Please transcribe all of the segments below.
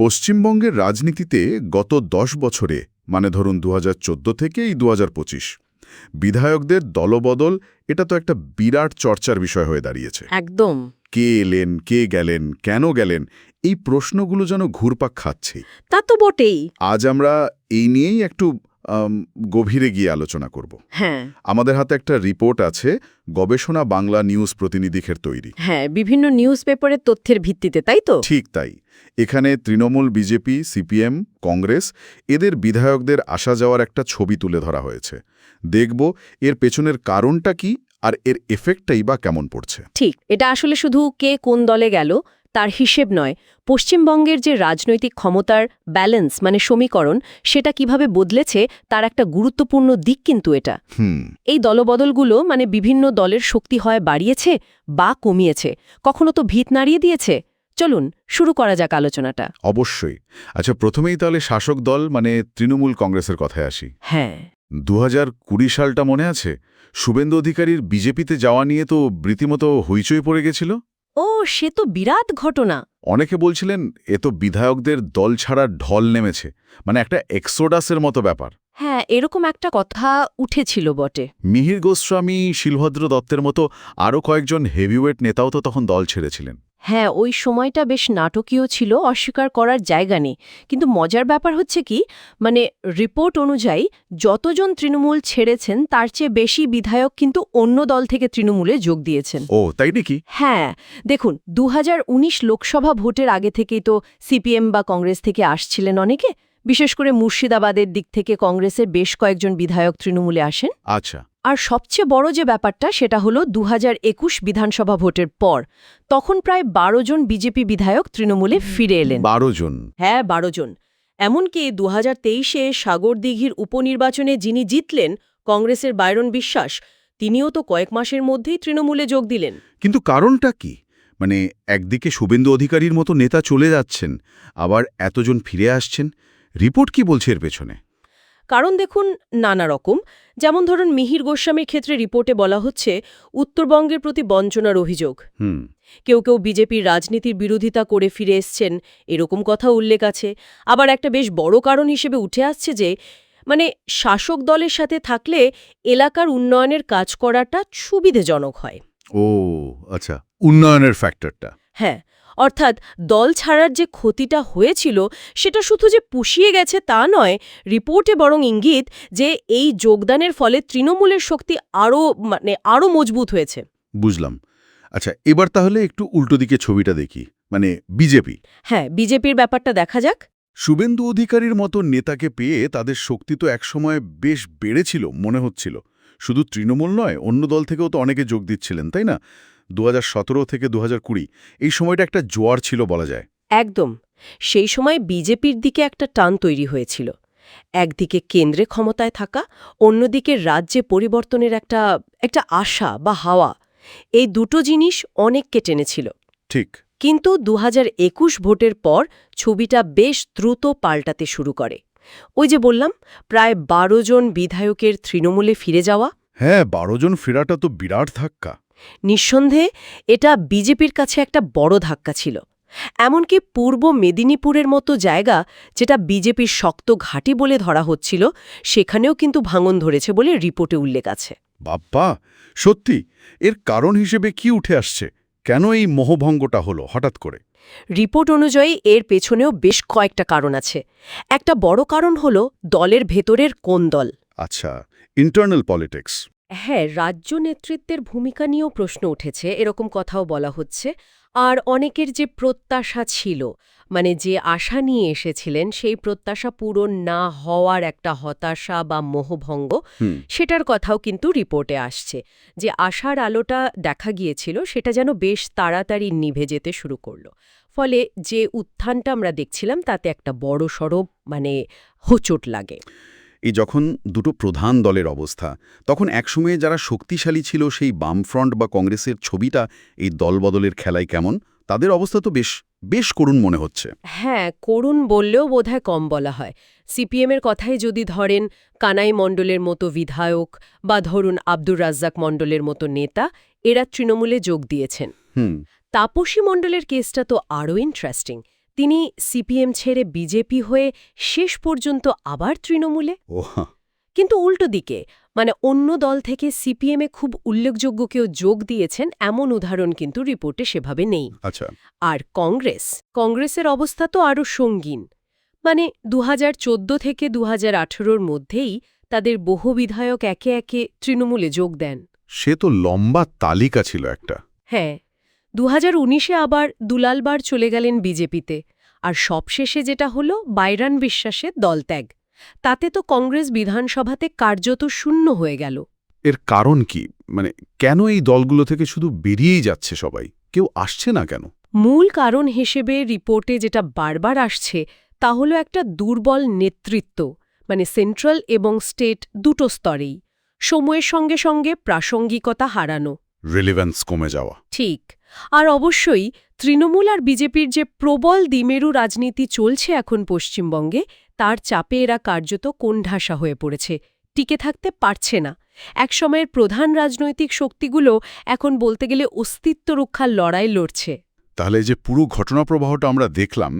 পশ্চিমবঙ্গের রাজনীতিতে গত দশ বছরে মানে ধরুন দুহাজার চৌদ্দ থেকে এই দু বিধায়কদের দলবদল এটা তো একটা বিরাট চর্চার বিষয় হয়ে দাঁড়িয়েছে। একদম। কে এলেন কে গেলেন কেন গেলেন এই প্রশ্নগুলো যেন ঘুরপাক খাচ্ছে। তা তো বটেই। আজ আমরা এই নিয়েই একটু গভীরে গিয়ে আলোচনা করব। হ্যাঁ। আমাদের হাতে একটা রিপোর্ট আছে গবেষণা বাংলা নিউজ প্রতিনিধিকের তৈরি। হ্যাঁ বিভিন্ন নিউজ পেপারের তথ্যের ভিত্তিতে তাই তো? ঠিক তাই। এখানে তৃণমূল বিজেপি সিপিএম কংগ্রেস এদের বিধায়কদের আসা যাওয়ার একটা ছবি তুলে ধরা হয়েছে। দেখব এর পেছনের কারণটা কি আর এর এফেক্টটাই বা কেমন পড়ছে। ঠিক এটা আসলে শুধু কে কোন দলে গেল তার হিসেব নয়। পশ্চিমবঙ্গের যে রাজনৈতিক ক্ষমতার ব্যালেন্স মানে সমীকরণ সেটা কীভাবে বদলেছে তার একটা গুরুত্বপূর্ণ দিক কিন্তু এটা। হুম। এই দলবদলগুলো মানে বিভিন্ন দলের শক্তি হয় বাড়িয়েছে বা কমিয়েছে কখনো তো ভিত নাড়িয়ে দিয়েছে? চলুন শুরু করা যাক আলোচনাটা। অবশ্যই। আচ্ছা প্রথমেই তাহলে শাসক দল মানে তৃণমূল কংগ্রেসের কথায় আসি। হ্যাঁ। দু কুড়ি সালটা মনে আছে? শুভেন্দু অধিকারীর বিজেপিতে যাওয়া নিয়ে তো রীতিমতো হইচই পড়ে গেছিল? ও সে তো বিরাট ঘটনা। অনেকে বলছিলেন এ তো বিধায়কদের দল ছাড়া ঢল নেমেছে। মানে একটা এক্সোডাসের মতো ব্যাপার। হ্যাঁ এরকম একটা কথা উঠেছিল বটে। মিহির গোস্বামী শিলভদ্র দত্তের মতো আরও কয়েকজন হেভিওয়েট নেতাও তো তখন দল ছেড়েছিলেন। হ্যাঁ ওই সময়টা বেশ নাটকীয় ছিল অস্বীকার করার জায়গা নেই। কিন্তু মজার ব্যাপার হচ্ছে কি মানে রিপোর্ট অনুযায়ী যতজন তৃণমূল ছেড়েছেন তার চেয়ে বেশি বিধায়ক কিন্তু অন্য দল থেকে তৃণমূলে যোগ দিয়েছেন। ও তাই নাকি? হ্যাঁ দেখুন দু হাজার উনিশ লোকসভা ভোটের আগে থেকেই তো সিপিএম বা কংগ্রেস থেকে আসছিলেন অনেকে। বিশেষ করে মুর্শিদাবাদের দিক থেকে কংগ্রেসের বেশ কয়েকজন বিধায়ক তৃণমূলে আসেন। আচ্ছা। আর সবচেয়ে বড় যে ব্যাপারটা সেটা হলো দু হাজার একুশ বিধানসভা ভোটের পর তখন প্রায় বারো জন বিজেপি বিধায়ক তৃণমূলে ফিরে এলেন। বারো জন? হ্যাঁ বারো জন। এমনকি দু হাজার তেইশে সাগরদিঘির উপনির্বাচনে যিনি জিতলেন কংগ্রেসের বাইরন বিশ্বাস তিনিও তো কয়েক মাসের মধ্যেই তৃণমূলে যোগ দিলেন। কিন্তু কারণটা কি? মানে একদিকে শুভেন্দু অধিকারীর মতো নেতা চলে যাচ্ছেন আবার এতজন ফিরে আসছেন রিপোর্ট কি বলছে এর পেছনে? কারণ দেখুন নানা রকম। যেমন ধরুন মিহির গোস্বামীর ক্ষেত্রে রিপোর্টে বলা হচ্ছে উত্তরবঙ্গের প্রতি বঞ্চনার অভিযোগ। হুম। কেউ কেউ বিজেপির রাজনীতির বিরোধিতা করে ফিরে এসছেন এরকম কথা উল্লেখ আছে। আবার একটা বেশ বড় কারণ হিসেবে উঠে আসছে যে মানে শাসক দলের সাথে থাকলে এলাকার উন্নয়নের কাজ করাটা সুবিধেজনক হয়। ও আচ্ছা উন্নয়নের ফ্যাক্টরটা হ্যাঁ অর্থাৎ দল ছাড়ার যে ক্ষতিটা হয়েছিল সেটা শুধু যে পুষিয়ে গেছে তা নয় রিপোর্টে বরং ইঙ্গিত যে এই যোগদানের ফলে তৃণমূলের শক্তি আরও মানে আরও মজবুত হয়েছে। বুঝলাম। আচ্ছা এবার তাহলে একটু উল্টো দিকে ছবিটা দেখি মানে বিজেপি। হ্যাঁ বিজেপির ব্যাপারটা দেখা যাক। শুভেন্দু অধিকারীর মতো নেতাকে পেয়ে তাদের শক্তি তো একসময় বেশ বেড়েছিল মনে হচ্ছিল। শুধু তৃণমূল নয় অন্য দল থেকেও তো অনেকে যোগ দিচ্ছিলেন তাই না? দু হাজার সতেরো থেকে দু হাজার কুড়ি এই সময়টা একটা জোয়ার ছিল বলা যায়। একদম। সেই সময় বিজেপির দিকে একটা টান তৈরি হয়েছিল। একদিকে কেন্দ্রে ক্ষমতায় থাকা অন্যদিকে রাজ্যে পরিবর্তনের একটা একটা আশা বা হাওয়া। এই দুটো জিনিস অনেককে টেনেছিল। ঠিক। কিন্তু দু হাজার একুশ ভোটের পর ছবিটা বেশ দ্রুত পাল্টাতে শুরু করে। ওই যে বললাম প্রায় বারো জন বিধায়কের তৃণমূলে ফিরে যাওয়া। হ্যাঁ বারো জন ফেরাটা তো বিরাট ধাক্কা। নিঃসন্দেহে এটা বিজেপির কাছে একটা বড় ধাক্কা ছিল। এমনকি পূর্ব মেদিনীপুরের মতো জায়গা যেটা বিজেপির শক্ত ঘাঁটি বলে ধরা হচ্ছিল সেখানেও কিন্তু ভাঙন ধরেছে বলে রিপোর্টে উল্লেখ আছে। বাপ্পা সত্যি? এর কারণ হিসেবে কি উঠে আসছে? কেন এই মোহভঙ্গটা হলো হঠাৎ করে? রিপোর্ট অনুযায়ী এর পেছনেও বেশ কয়েকটা কারণ আছে। একটা বড় কারণ হল দলের ভেতরের কোন দল। আচ্ছা ইন্টারনাল পলিটিক্স হ্যাঁ রাজ্য নেতৃত্বের ভূমিকা নিয়েও প্রশ্ন উঠেছে এরকম কথাও বলা হচ্ছে। আর অনেকের যে প্রত্যাশা ছিল মানে যে আশা নিয়ে এসেছিলেন সেই প্রত্যাশা পূরণ না হওয়ার একটা হতাশা বা মোহভঙ্গ সেটার কথাও কিন্তু রিপোর্টে আসছে। যে আশার আলোটা দেখা গিয়েছিল সেটা যেন বেশ তাড়াতাড়ি নিভে যেতে শুরু করল। ফলে যে উত্থানটা আমরা দেখছিলাম তাতে একটা বড় সড়ব মানে হোচট লাগে। এই যখন দুটো প্রধান দলের অবস্থা তখন একসময়ে যারা শক্তিশালী ছিল সেই বামফ্রন্ট বা কংগ্রেসের ছবিটা এই দলবদলের খেলায় কেমন তাদের অবস্থা তো বেশ বেশ করুণ মনে হচ্ছে। হ্যাঁ করুণ বললেও বোধহয় কম বলা হয়। সিপিএমের কথাই যদি ধরেন কানাই মণ্ডলের মতো বিধায়ক বা ধরুন আব্দুর রাজ্জাক মণ্ডলের মতো নেতা এরা তৃণমূলে যোগ দিয়েছেন। হুম। তাপসী মণ্ডলের কেসটা তো আরও ইন্টারেস্টিং তিনি সিপিএম ছেড়ে বিজেপি হয়ে শেষ পর্যন্ত আবার তৃণমূলে? কিন্তু উল্টো দিকে মানে অন্য দল থেকে সিপিএমে খুব উল্লেখযোগ্য কেউ যোগ দিয়েছেন এমন উদাহরণ কিন্তু রিপোর্টে সেভাবে নেই। আচ্ছা। আর কংগ্রেস কংগ্রেসের অবস্থা তো আরও সঙ্গীন। মানে দুহাজার চোদ্দ থেকে দু হাজার মধ্যেই তাদের বহু বিধায়ক একে একে তৃণমূলে যোগ দেন। সে তো লম্বা তালিকা ছিল একটা। হ্যাঁ। দু হাজার উনিশে আবার দুলালবার চলে গেলেন বিজেপিতে আর সবশেষে যেটা হলো বাইরান বিশ্বাসের দলত্যাগ। তাতে তো কংগ্রেস বিধানসভাতে কার্যত শূন্য হয়ে গেল। এর কারণ কি? মানে কেন এই দলগুলো থেকে শুধু বেরিয়েই যাচ্ছে সবাই? কেউ আসছে না কেন? মূল কারণ হিসেবে রিপোর্টে যেটা বারবার আসছে তা হলো একটা দুর্বল নেতৃত্ব মানে সেন্ট্রাল এবং স্টেট দুটো স্তরেই। সময়ের সঙ্গে সঙ্গে প্রাসঙ্গিকতা হারানো। রিলিভেন্স কমে যাওয়া। ঠিক। আর অবশ্যই তৃণমূল আর বিজেপির যে প্রবল দ্বিমেরু রাজনীতি চলছে এখন পশ্চিমবঙ্গে তার চাপে এরা কার্যত কোণঠাসা হয়ে পড়েছে টিকে থাকতে পারছে না। একসময়ের প্রধান রাজনৈতিক শক্তিগুলো এখন বলতে গেলে অস্তিত্ব রক্ষার লড়াই লড়ছে। তাহলে যে পুরো ঘটনাপ্রবাহটা আমরা দেখলাম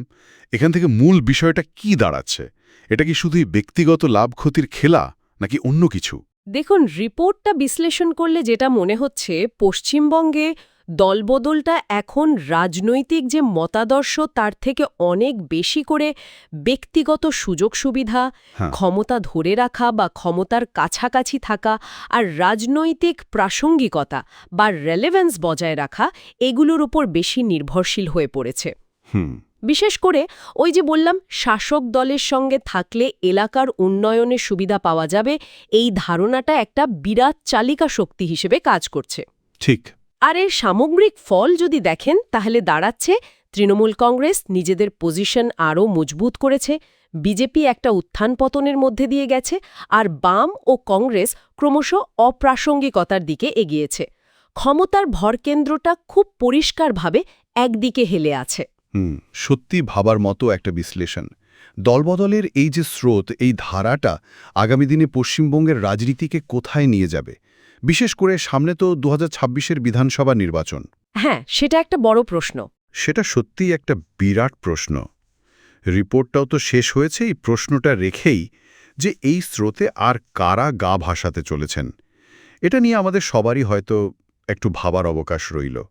এখান থেকে মূল বিষয়টা কি দাঁড়াচ্ছে? এটা কি শুধুই ব্যক্তিগত লাভ ক্ষতির খেলা নাকি অন্য কিছু? দেখুন রিপোর্টটা বিশ্লেষণ করলে যেটা মনে হচ্ছে পশ্চিমবঙ্গে দলবদলটা এখন রাজনৈতিক যে মতাদর্শ তার থেকে অনেক বেশি করে ব্যক্তিগত সুযোগ সুবিধা হ্যাঁ। ক্ষমতা ধরে রাখা বা ক্ষমতার কাছাকাছি থাকা আর রাজনৈতিক প্রাসঙ্গিকতা বা রেলেভেন্স বজায় রাখা এগুলোর উপর বেশি নির্ভরশীল হয়ে পড়েছে। হুম। বিশেষ করে ওই যে বললাম শাসক দলের সঙ্গে থাকলে এলাকার উন্নয়নের সুবিধা পাওয়া যাবে এই ধারণাটা একটা বিরাট চালিকা শক্তি হিসেবে কাজ করছে। ঠিক। আর এর সামগ্রিক ফল যদি দেখেন, তাহলে দাঁড়াচ্ছে তৃণমূল কংগ্রেস নিজেদের পজিশন আরও মজবুত করেছে। বিজেপি একটা উত্থান পতনের মধ্যে দিয়ে গেছে আর বাম ও কংগ্রেস ক্রমশ অপ্রাসঙ্গিকতার দিকে এগিয়েছে। ক্ষমতার ভরকেন্দ্রটা খুব পরিষ্কারভাবে একদিকে হেলে আছে। হুম, সত্যি ভাবার মতো একটা বিশ্লেষণ। দলবদলের এই যে স্রোত, এই ধারাটা আগামী দিনে পশ্চিমবঙ্গের রাজনীতিকে কোথায় নিয়ে যাবে? বিশেষ করে সামনে তো দু হাজার বিধানসভা নির্বাচন। হ্যাঁ সেটা একটা বড় প্রশ্ন। সেটা সত্যিই একটা বিরাট প্রশ্ন। রিপোর্টটাও তো শেষ হয়েছে এই প্রশ্নটা রেখেই যে এই স্রোতে আর কারা গা ভাসাতে চলেছেন। এটা নিয়ে আমাদের সবারই হয়তো একটু ভাবার অবকাশ রইল।